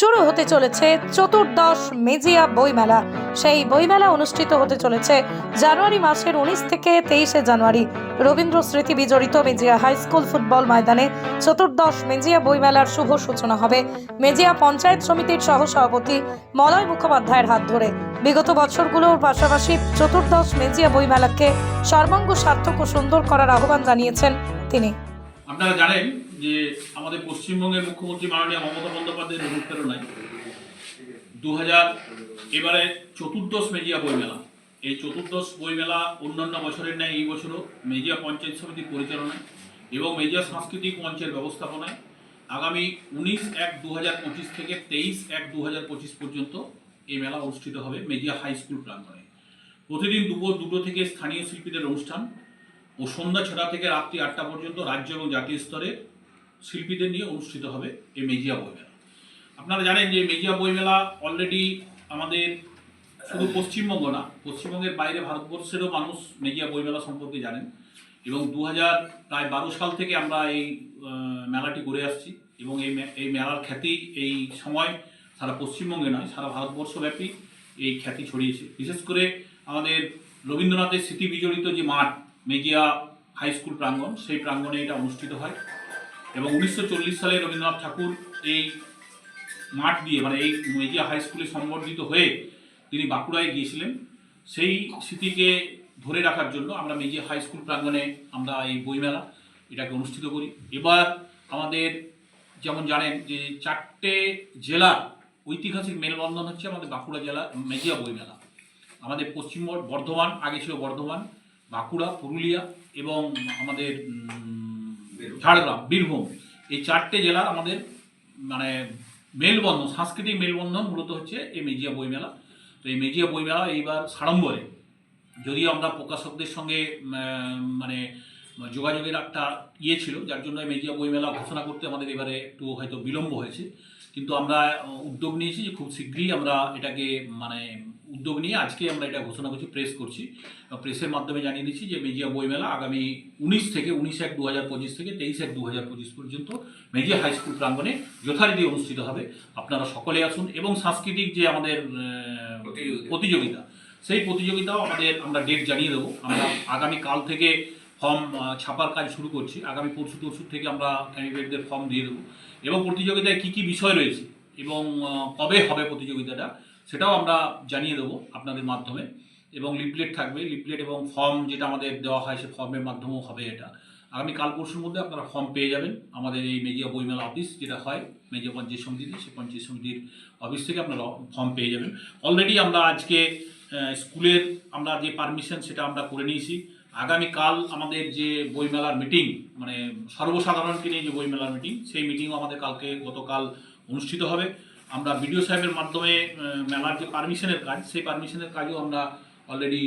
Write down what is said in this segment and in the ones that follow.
শুরু হতে চলেছে চতুর্দশ মেজিয়া বইমেলা। সেই বইমেলা অনুষ্ঠিত হতে চলেছে জানুয়ারি মাসের উনিশ থেকে তেইশে জানুয়ারি। রবীন্দ্র স্মৃতি বিজড়িত মেজিয়া হাই স্কুল ফুটবল ময়দানে চতুর্দশ মেজিয়া বইমেলার শুভ সূচনা হবে। মেজিয়া পঞ্চায়েত সমিতির সহ সভাপতি মলয় মুখোপাধ্যায়ের হাত ধরে। বিগত বছরগুলোর পাশাপাশি চতুর্দশ মেজিয়া বইমেলাকে সর্বাঙ্গ সার্থক ও সুন্দর করার আহ্বান জানিয়েছেন তিনি। আপনারা জানেন যে আমাদের পশ্চিমবঙ্গের মুখ্যমন্ত্রী মাননীয় মমতা বন্দ্যোপাধ্যায়ের অনুপ্রেরণায় দু হাজার এবারে চতুর্দশ মেজিয়া বইমেলা। এই চতুর্দশ বইমেলা অন্যান্য বছরের ন্যায় এই বছরও মেজিয়া পঞ্চায়েত সমিতির পরিচালনায় এবং মেজিয়া সাংস্কৃতিক মঞ্চের ব্যবস্থাপনায় আগামী উনিশ এক দু পঁচিশ থেকে তেইশ এক দু পঁচিশ পর্যন্ত এই মেলা অনুষ্ঠিত হবে মেজিয়া হাই স্কুল প্রাঙ্গণে। প্রতিদিন দুপুর দুটো থেকে স্থানীয় শিল্পীদের অনুষ্ঠান ও সন্ধ্যা ছটা থেকে রাত্রি আটটা পর্যন্ত রাজ্য এবং জাতীয় স্তরের শিল্পীদের নিয়ে অনুষ্ঠিত হবে এই মেজিয়া বইমেলা। আপনারা জানেন যে মেজিয়া বইমেলা অলরেডি আমাদের শুধু পশ্চিমবঙ্গ না, পশ্চিমবঙ্গের বাইরে ভারতবর্ষেরও মানুষ মেজিয়া বইমেলা সম্পর্কে জানেন এবং দু হাজার প্রায় বারো সাল থেকে আমরা এই মেলাটি করে আসছি এবং এই এই মেলার খ্যাতি এই সময় সারা পশ্চিমবঙ্গে নয়, সারা ভারতবর্ষব্যাপী এই খ্যাতি ছড়িয়েছে। বিশেষ করে আমাদের রবীন্দ্রনাথের স্মৃতি বিজড়িত যে মাঠ, মেজিয়া হাই স্কুল প্রাঙ্গণ, সেই প্রাঙ্গণে এটা অনুষ্ঠিত হয়। এবং উনিশশো চল্লিশ সালে রবীন্দ্রনাথ ঠাকুর এই মাঠ দিয়ে মানে এই মেজিয়া হাই স্কুলে সম্বর্ধিত হয়ে তিনি বাঁকুড়ায় গিয়েছিলেন, সেই স্মৃতিকে ধরে রাখার জন্য আমরা মেজিয়া হাই স্কুল প্রাঙ্গণে আমরা এই বইমেলা এটাকে অনুষ্ঠিত করি। এবার আমাদের যেমন জানেন যে চারটে জেলার ঐতিহাসিক মেলবন্ধন হচ্ছে আমাদের বাঁকুড়া জেলা, মেজিয়া বইমেলা। আমাদের পশ্চিম বর- বর্ধমান, আগে ছিল বর্ধমান, বাঁকুড়া, পুরুলিয়া এবং আমাদের ঝাড়গ্রাম, বীরভূম। এই চারটে জেলার আমাদের মানে মেলবন্ধন, সাংস্কৃতিক মেলবন্ধন মূলত হচ্ছে এই মেজিয়া বইমেলা। তো এই মেজিয়া বইমেলা এইবার সাড়ম্বরে। যদিও আমরা প্রকাশকদের সঙ্গে মানে যোগাযোগের একটা ইয়ে ছিল, যার জন্য এই মেজিয়া বইমেলা ঘোষণা করতে আমাদের এবারে একটু হয়তো বিলম্ব হয়েছে। কিন্তু আমরা উদ্যোগ নিয়েছি যে খুব শীঘ্রই আমরা এটাকে মানে উদ্যোগ নিয়ে আজকে আমরা এটা ঘোষণা করছি প্রেস করছি। প্রেসের মাধ্যমে জানিয়ে দিচ্ছি যে মেজিয়া বইমেলা আগামী উনিশ থেকে উনিশ এক দু হাজার পঁচিশ থেকে তেইশ এক দু হাজার পঁচিশ পর্যন্ত মেজিয়া হাই স্কুল প্রাঙ্গণে যথারীতি অনুষ্ঠিত হবে। আপনারা সকলে আসুন এবং সাংস্কৃতিক যে আমাদের প্রতিযোগিতা। সেই প্রতিযোগিতাও আমাদের আমরা ডেট জানিয়ে দেবো। আমরা আগামী কাল থেকে ফর্ম ছাপার কাজ শুরু করছি। আগামী পরশু তরশু থেকে আমরা ক্যান্ডিডেটদের ফর্ম দিয়ে দেবো। এবং প্রতিযোগিতায় কী কী বিষয় রয়েছে এবং কবে হবে প্রতিযোগিতাটা সেটাও আমরা জানিয়ে দেবো আপনাদের মাধ্যমে। এবং লিপলেট থাকবে। লিপলেট এবং ফর্ম যেটা আমাদের দেওয়া হয়, সে ফর্মের মাধ্যমেও হবে এটা। আগামী কাল পরশুর মধ্যে আপনারা ফর্ম পেয়ে যাবেন আমাদের এই মেজিয়া বইমেলা অফিস, যেটা হয় মেজিয়া পঞ্চায়েত সমিতিতে সেই পঞ্চায়েত সমিতির অফিস থেকে আপনারা ফর্ম পেয়ে যাবেন। অলরেডি আমরা আজকে স্কুলের আমরা যে পারমিশন সেটা আমরা করে নিয়েছি। আগামীকাল আমাদের যে বইমেলার মিটিং মানে সর্বসাধারণকে নিয়ে যে বইমেলার মিটিং সেই মিটিংও আমাদের কালকে গতকাল অনুষ্ঠিত হবে। আমরা বিডিও সাহেবের মাধ্যমে মেলার যে পারমিশনের কাজ, সেই পারমিশনের কাজও আমরা অলরেডি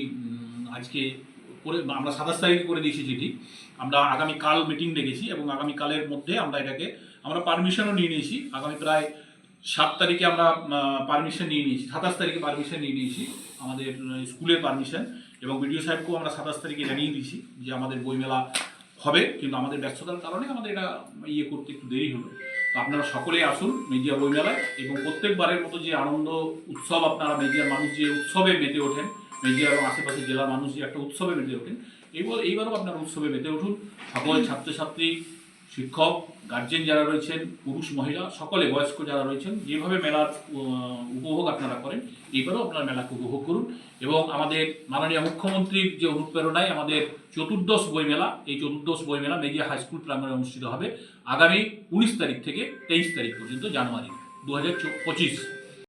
আজকে করে, আমরা সাতাশ তারিখে করে দিয়েছি চিঠি। আমরা আগামীকাল মিটিং ডেকেছি এবং আগামীকালের মধ্যে আমরা এটাকে, আমরা পারমিশনও নিয়ে নিয়েছি। আগামী প্রায় সাত তারিখে আমরা পারমিশন নিয়ে নিয়েছি, সাতাশ তারিখে পারমিশন নিয়ে নিয়েছি আমাদের স্কুলের পারমিশন এবং বিডিও সাহেবকেও আমরা সাতাশ তারিখে জানিয়ে দিয়েছি যে আমাদের বইমেলা হবে, কিন্তু আমাদের ব্যস্ততার কারণে আমাদের এটা ইয়ে করতে একটু দেরি হলো। তো আপনারা সকলেই আসুন মেজিয়া বইমেলায় এবং প্রত্যেকবারের মতো যে আনন্দ উৎসব আপনারা মেজিয়ার মানুষ যে উৎসবে মেতে ওঠেন মেজিয়া এবং আশেপাশের জেলার মানুষ যে একটা উৎসবে মেতে ওঠেন, এইবার এইবারও আপনারা উৎসবে মেতে উঠুন। সকল ছাত্রছাত্রী শিক্ষক গার্জেন যারা রয়েছেন, পুরুষ, মহিলা, সকলে বয়স্ক যারা রয়েছেন, যেভাবে মেলার উপভোগ আপনারা করেন, এইবারও আপনারা মেলাকে উপভোগ করুন। এবং আমাদের মাননীয় মুখ্যমন্ত্রীর যে অনুপ্রেরণায় আমাদের চতুর্দশ বইমেলা, এই চতুর্দশ বইমেলা মেজিয়া হাইস্কুল প্রাঙ্গণে অনুষ্ঠিত হবে আগামী উনিশ তারিখ থেকে তেইশ তারিখ পর্যন্ত, জানুয়ারি দু হাজার পঁচিশ।